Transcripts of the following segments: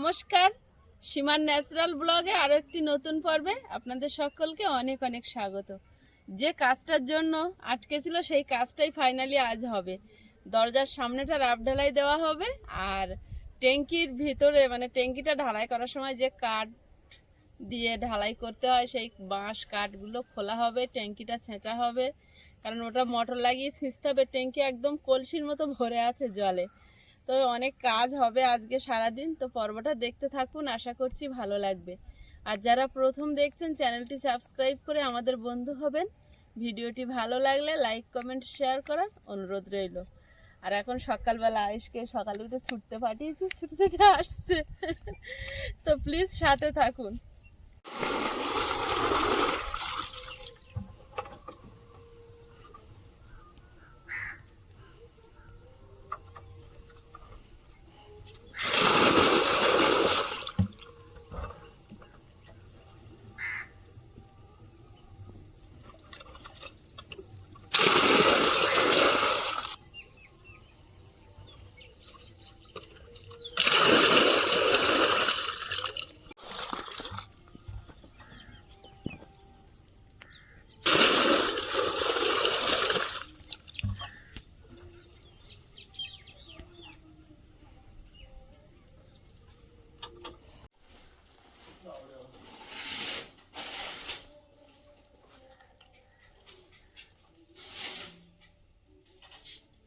নমস্কার। সীমান ন্যাচারাল ব্লগে আরও একটি নতুন পর্বে আপনাদের সকলকে অনেক অনেক স্বাগত। যে কাজটার জন্য আটকে ছিল সেই কাজটাই ফাইনালি আজ হবে। দরজার সামনেটা রাফ ঢালাই দেওয়া হবে আর ট্যাঙ্কির ভিতরে মানে ট্যাঙ্কিটা ঢালাই করার সময় যে কাঠ দিয়ে ঢালাই করতে হয় সেই বাঁশ কাঠগুলো খোলা হবে, ট্যাঙ্কিটা ছেঁচা হবে। কারণ ওটা মোটর লাগিয়ে ছিঁচতে হবে, ট্যাঙ্কি একদম কলসির মতো ভরে আছে জলে। তো অনেক কাজ হবে আজকে সারাদিন, তো পর্বটা দেখতে থাকুন, আশা করছি ভালো লাগবে। আর যারা প্রথম দেখছেন, চ্যানেলটি সাবস্ক্রাইব করে আমাদের বন্ধু হবেন। ভিডিওটি ভালো লাগলে লাইক, কমেন্ট, শেয়ার করার অনুরোধ রইল। আর এখন সকালবেলা আয়ুষকে সকালে উঠে ছুটতে পাঠিয়েছি, ছুটে ছুটে আসছে। তো প্লিজ সাথে থাকুন।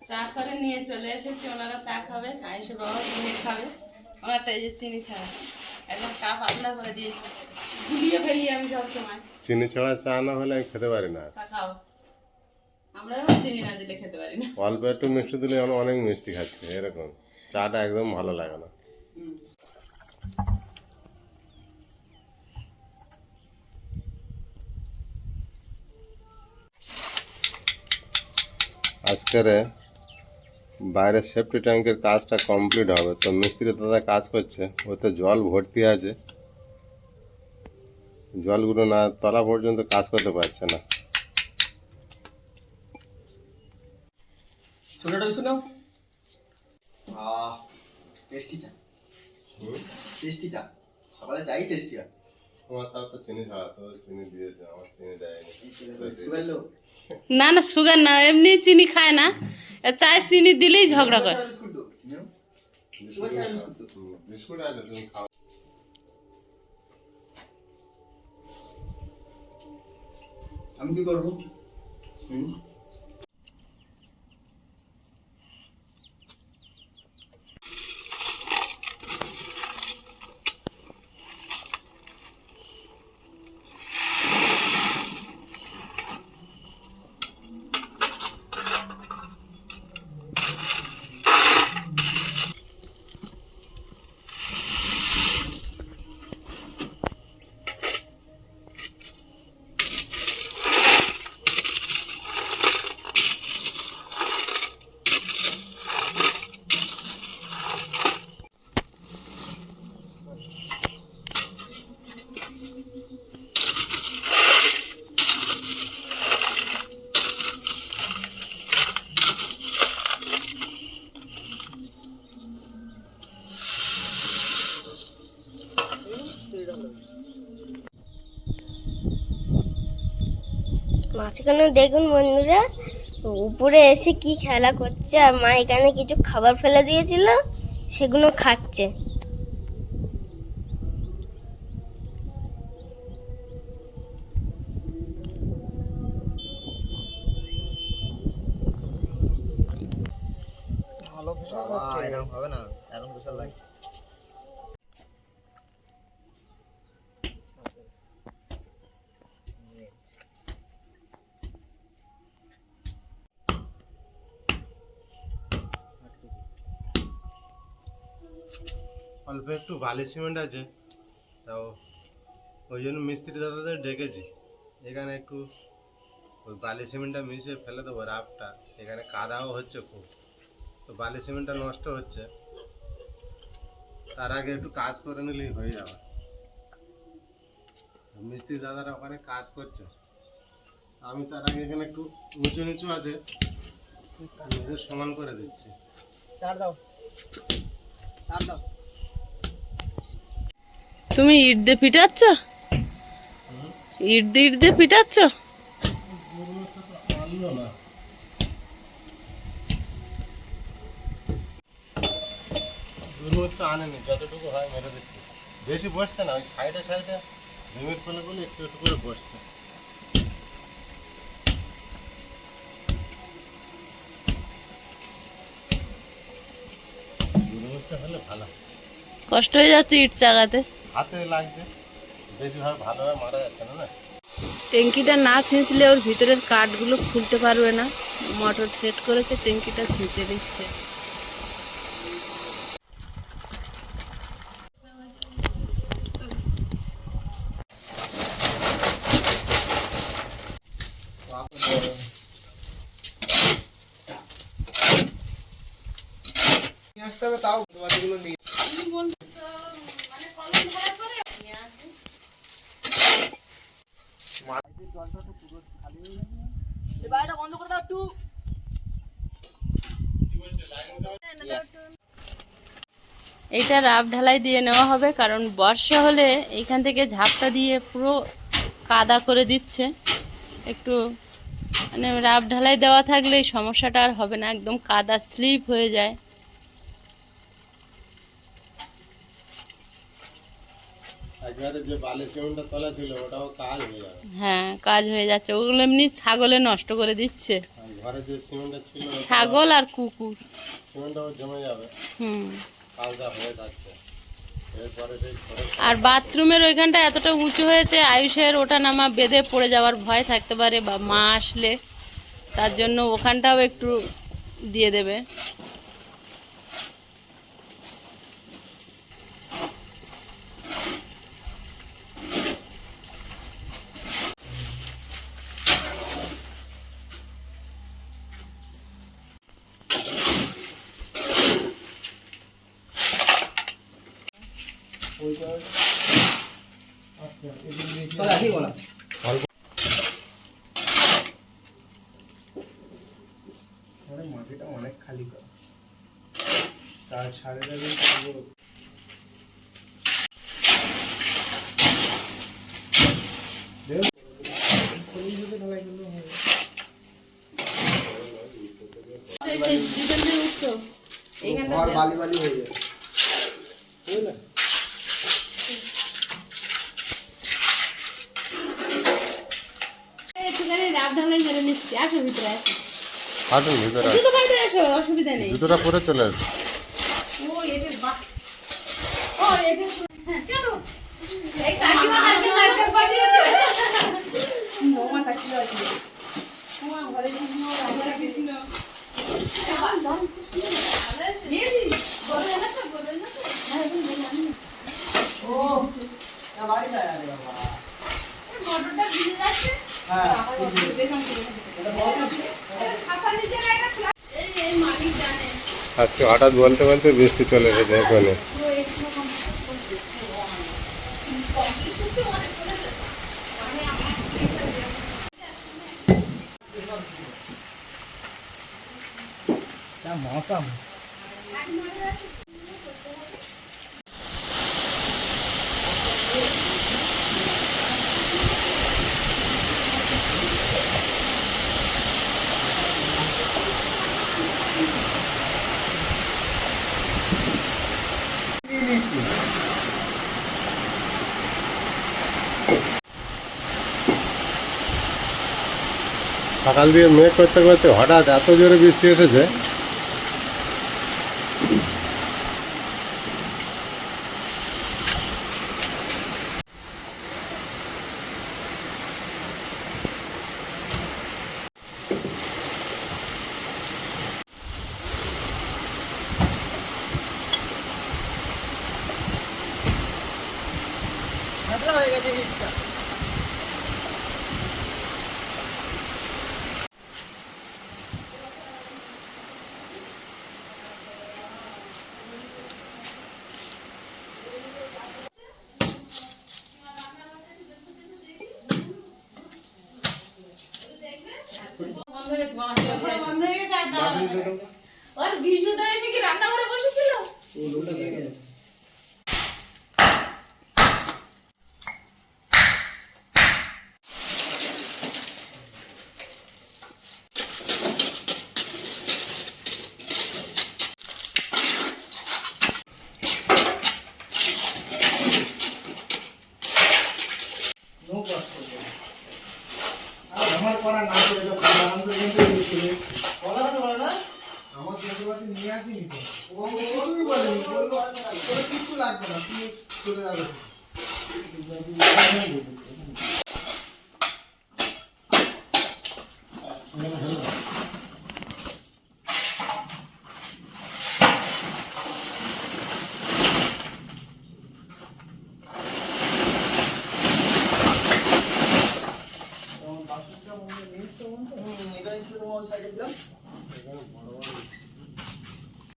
চা করে নিয়ে চলে এসেছি ওনারা চা খাবে বাবা খাবে। ওনারটা এই যে চিনি ছাড়া। একদম কাপ আদলা করে দিয়েছি। গুলিয়ে ফেলি আমি চিনি ছাড়া চা না হলে আমি খেতে পারি না। খাও। আমরা চিনি না দিলে খেতে পারি না। অল্প একটু মিষ্টি দিলে অনেক মিষ্টি খাচ্ছে এরকম। চাটা একদম ভালো লাগে না। আজকের বাইরে সেফটি ট্যাঙ্কের কাজটা কমপ্লিট হবে। তো মিস্ত্রি দাদা কাজ করছে। ওতে জল ভর্তি আছে। জলগুলো না তলা পর্যন্ত কাজ করতে পারছে না। ছোটটা টেস্টি চা। টেস্টি চা। সকালে চাই টেস্টি চা তোমার তাও তো চিনি ছাড়া তো চিনি দিয়েছে আমার চিনি দেয়নি। না না, সুগার না, এমনি চিনি খায় না। চায় চিনি দিলেই ঝগড়া করে। বিস্কুট দো নাও। মাঝখানে দেখুন বন্ধুরা, উপরে এসে কি খেলা করছে আর মা এখানে কিছু খাবার ফেলে দিয়েছিল, সেগুলো খাচ্ছে। অল্প একটু বালি সিমেন্ট আছে, তাও ওই জন্য মিস্ত্রি দাদাদের ডেকেছি। এখানে একটু ওই বালি সিমেন্টটা মিশিয়ে ফেলে দেবো রাফটা। এখানে কাদাও হচ্ছে খুব। তো বালি সিমেন্টটা নষ্ট হচ্ছে। তার আগে একটু কাজ করে নিলেই হয়ে যাবে। মিস্ত্রি দাদারা ওখানে কাজ করছে। আমি তার আগে এখানে একটু উঁচু নিচু আছে সমান করে দিচ্ছি। তার দাও। তার দাও। তুমি ইট দিয়ে পিটাচ্ছ ইট দিয়ে ইট দিয়ে পিটাচ্ছ আনেনি যতটুকু হয় মেরে দিচ্ছে। বেশি বসছে না ওই সাইডে সাইডে ভীমের ফলেগুলো একটু একটু করে বসছে। কষ্ট হয়ে যাচ্ছে ইট চাগাতে। হাতে লাগছে। ভালোভাবে মারা যাচ্ছে না না? ট্যাঙ্কিটা না ছিঁচলে ওর ভিতরের কাঠগুলো খুলতে পারবে না। মোটর সেট করেছে, ট্যাঙ্কিটা ছিঁচে দিচ্ছে আসতে হবে তাও বাড়িগুলো নিয়ে এইটা রাব ঢালাই দিয়ে নেওয়া হবে কারণ বর্ষা হলে এইখান থেকে ঝাপটা দিয়ে পুরো কাদা করে দিচ্ছে। একটু মানে রাব ঢালাই দেওয়া থাকলে এই সমস্যাটা আর হবে না একদম কাদা স্লিপ হয়ে যায়। হয়ে কাজ হয়ে যাচ্ছে। ওগুলো এমনি ছাগলে নষ্ট করে দিচ্ছে। ছাগল আর কুকুর। হুম। আর বাথরুমের ওইখানটা এতটা উঁচু হয়েছে, আয়ুষের ওঠা নামা বেঁধে পড়ে যাওয়ার ভয় থাকতে পারে বা মা আসলে তার জন্য ওখানটাও একটু দিয়ে দেবে। একই বলা আরে মাটিটা অনেক খালি কর সাড়ে সাড়ে যাবে ঘর বালি বালি হয়ে যাবে বুঝলে একটুখানি রাব ঢালাই মেরে নিচ্ছি আসো ভিতরে আসো। হাঁটুন ভিতরে। জুতো পাইতে আসো অসুবিধা নেই। জুতোটা পরে চলে আসবে। ও এটা বাহ ও এটা হ্যাঁ, কেন? এই কাকিমা কালকে সাইকেল পাঠিয়েছে। মোমা থাকল আছে। মোমা ঘরে কৃষ্ণ রাধা কৃষ্ণ ও বাড়ি যায় আরে বাবা মোটরটা ভিজে যাচ্ছে। হ্যাঁ। আজকে হঠাৎ বলতে বলতে বৃষ্টি চলে এসেছে এখানে সকাল দিয়ে মেঘ করতে করতে হঠাৎ এত জোরে বৃষ্টি এসেছে ওর বিষ্ণুদা এসে কি রান্না করে বসেছিল ও লোটা ভেঙে গেছে ও কিচ্ছু লাগবে না তুমি চলে যাবে হুম, এখানে ছিল তোমার সাইডে দিলাম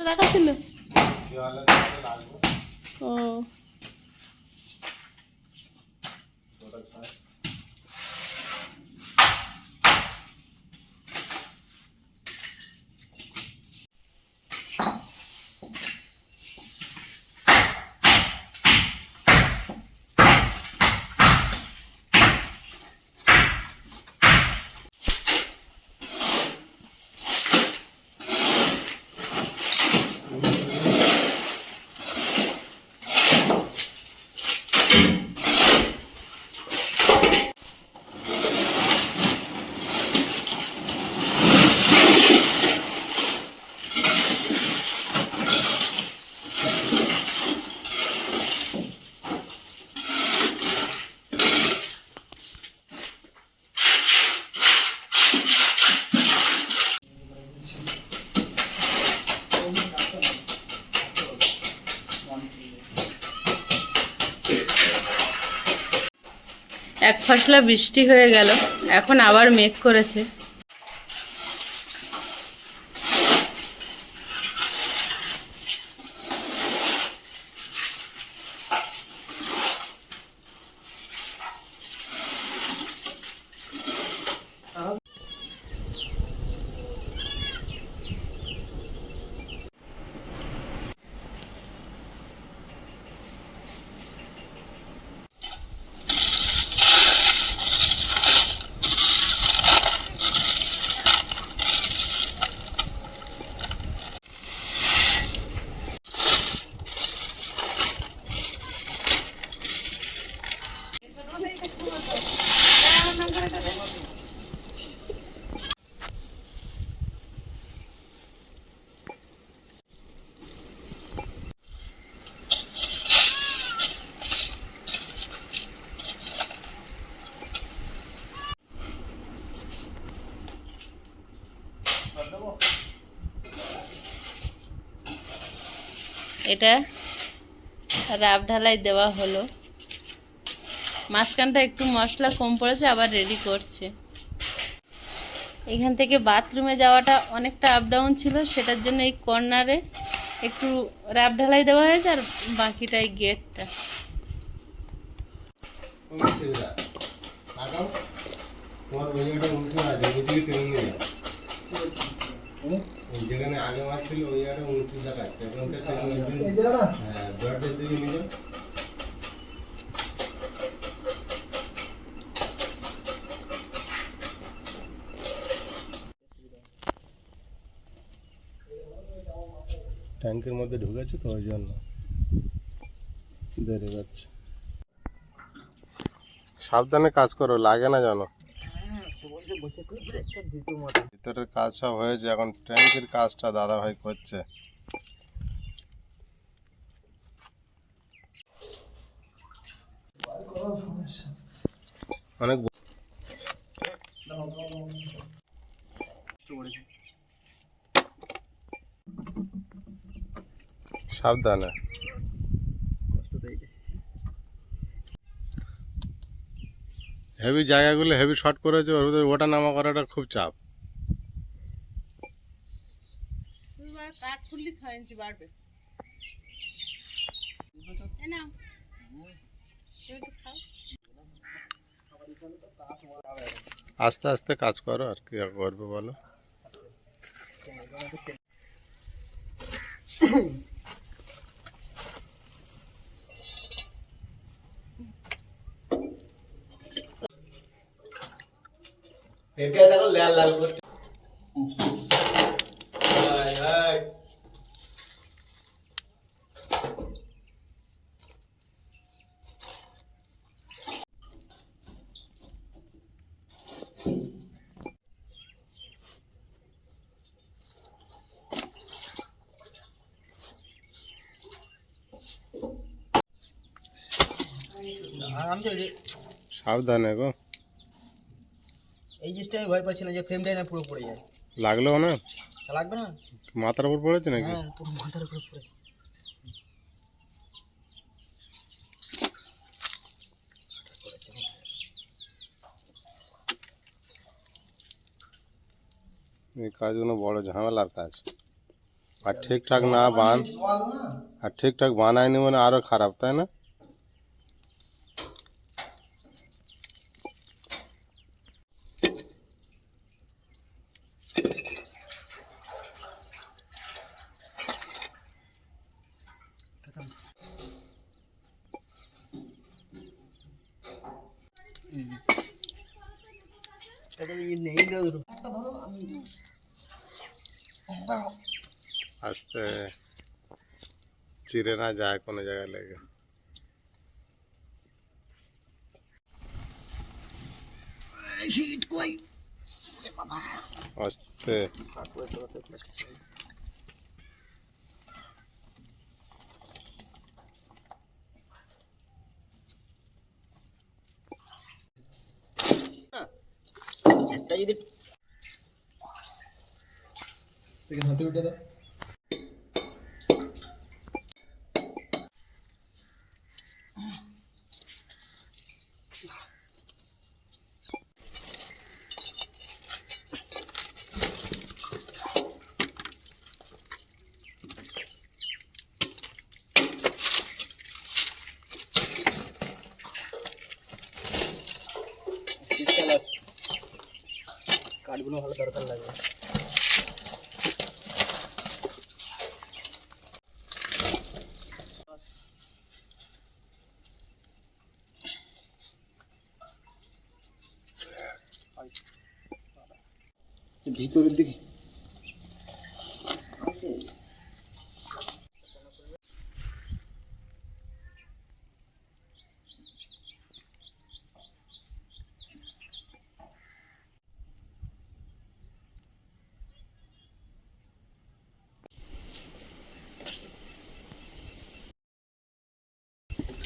রাখা ছিল দেওয়ালের সাথে লাগবে ও ওটা ছাড়। এক ফসলা বৃষ্টি হয়ে গেল এখন আবার মেঘ করেছে। এটা রাব ঢালাই দেওয়া হলো। মাঝখানটা একটু মশলা কম পড়েছে আবার রেডি করছে। এখান থেকে বাথরুমে যাওয়াটা অনেকটা আপ ডাউন ছিল সেটার জন্য এই কর্নারে একটু রাব ঢালাই দেওয়া হয়েছে আর বাকিটা এই গেটটা। তোমার যেখানে আগে মাছ ছিল ওই জায়গাটা হ্যাঁ দিকে ট্যাঙ্কের মধ্যে ঢুকেছে তো ওই জন্য দেরি যাচ্ছে। সাবধানে কাজ করো লাগে না জানো ভিতরের কাজ সব হয়েছে এখন ট্যাঙ্কের কাজটা দাদা ভাই করছে। অনেক সাবধানে। হেভি জায়গাগুলো হেভি শর্ট করেছে ওর ভিতরে ওটা নামা করাটা খুব চাপ কাঠ খুললি ছয় ইঞ্চি বাড়বে এই নাও। একটু খাও। আস্তে আস্তে কাজ করো আর কি করবে বলো এটা দেখো লাল লাল করছে সাবধানে গো। এই জিনিসটা আমি ভয় পাচ্ছি না যে ফ্রেমটাই না পুরো পড়ে যায়। লাগল না? তা লাগবে না? মাথার উপর পড়েছে নাকি? হ্যাঁ পুরো মাথার উপরে পড়েছে। এই কাজগুলো বড় ঝামেলার কাজ। আর ঠিকঠাক না বান জল না আর ঠিকঠাক বানায়নি মানে আরও খারাপ তাই না এটা দিয়ে নেই দাও আস্তে চিরে না যায় কোনো জায়গায় লেগে সিট কই আস্তে একটা যদি হাতে উঠে দাও কাঠগুলো ভালো দরকার লাগবে ভিতরের দিকে গাড়িটা তুমি ভুল না যে এবার না হলে তোমার সেখানে থাকলে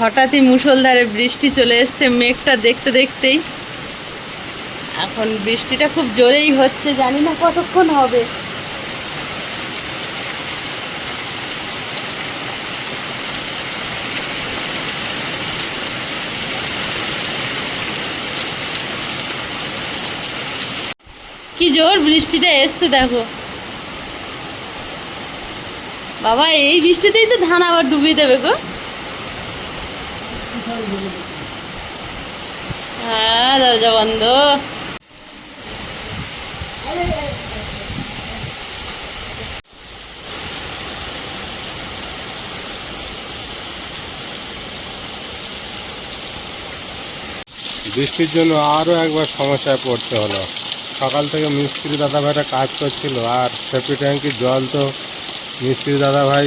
হঠাৎই মুষলধারে বৃষ্টি চলে এসছে, মেঘটা দেখতে দেখতেই। এখন বৃষ্টিটা খুব জোরেই হচ্ছে, জানি না কতক্ষণ হবে। কি জোর বৃষ্টিটা এসছে, দেখো। বাবা, এই বৃষ্টিতেই তো ধান আবার ডুবিয়ে দেবে গো। হ্যাঁ দরজা বন্ধ। বৃষ্টির জন্য আরও একবার সমস্যায় পড়তে হলো। সকাল থেকে মিস্ত্রি দাদা ভাইরা কাজ করছিল, আর সেফটি ট্যাঙ্কির জল তো মিস্ত্রি দাদা ভাই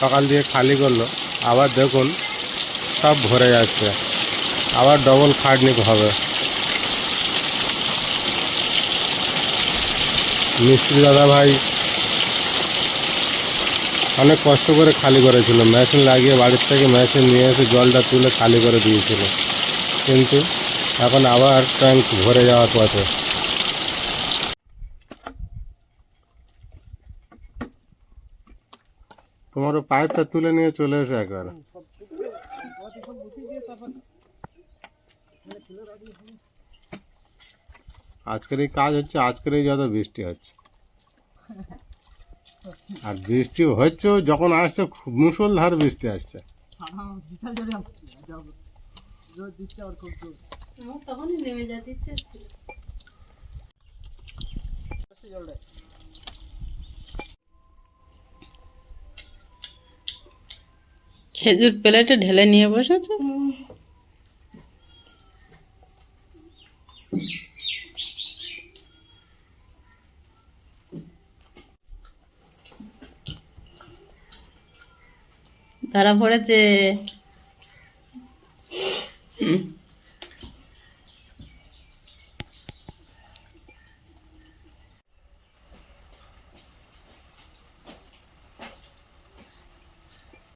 সকাল দিয়ে খালি করল। আবার দেখুন সব ভরে যাচ্ছে। আবার ডবল খাটনি হবে। মিস্ত্রি দাদা ভাই অনেক কষ্ট করে খালি করেছিল। মেশিন লাগিয়ে বাড়ির থেকে মেশিন নিয়ে এসে জলটা তুলে খালি করে দিয়েছিল। কিন্তু এখন আবার ট্যাঙ্ক ভরে যাওয়ার পথে। তোমার পাইপটা তুলে নিয়ে চলে এসে একবার। আজকের এই কাজ হচ্ছে, আজকের এই যত বৃষ্টি হচ্ছে। আর বৃষ্টি হচ্ছে যখন আসছে মুসলধার বৃষ্টি আসছে। খেজুর প্লেটে ঢেলে নিয়ে বসেছে? ধরা পড়েছে।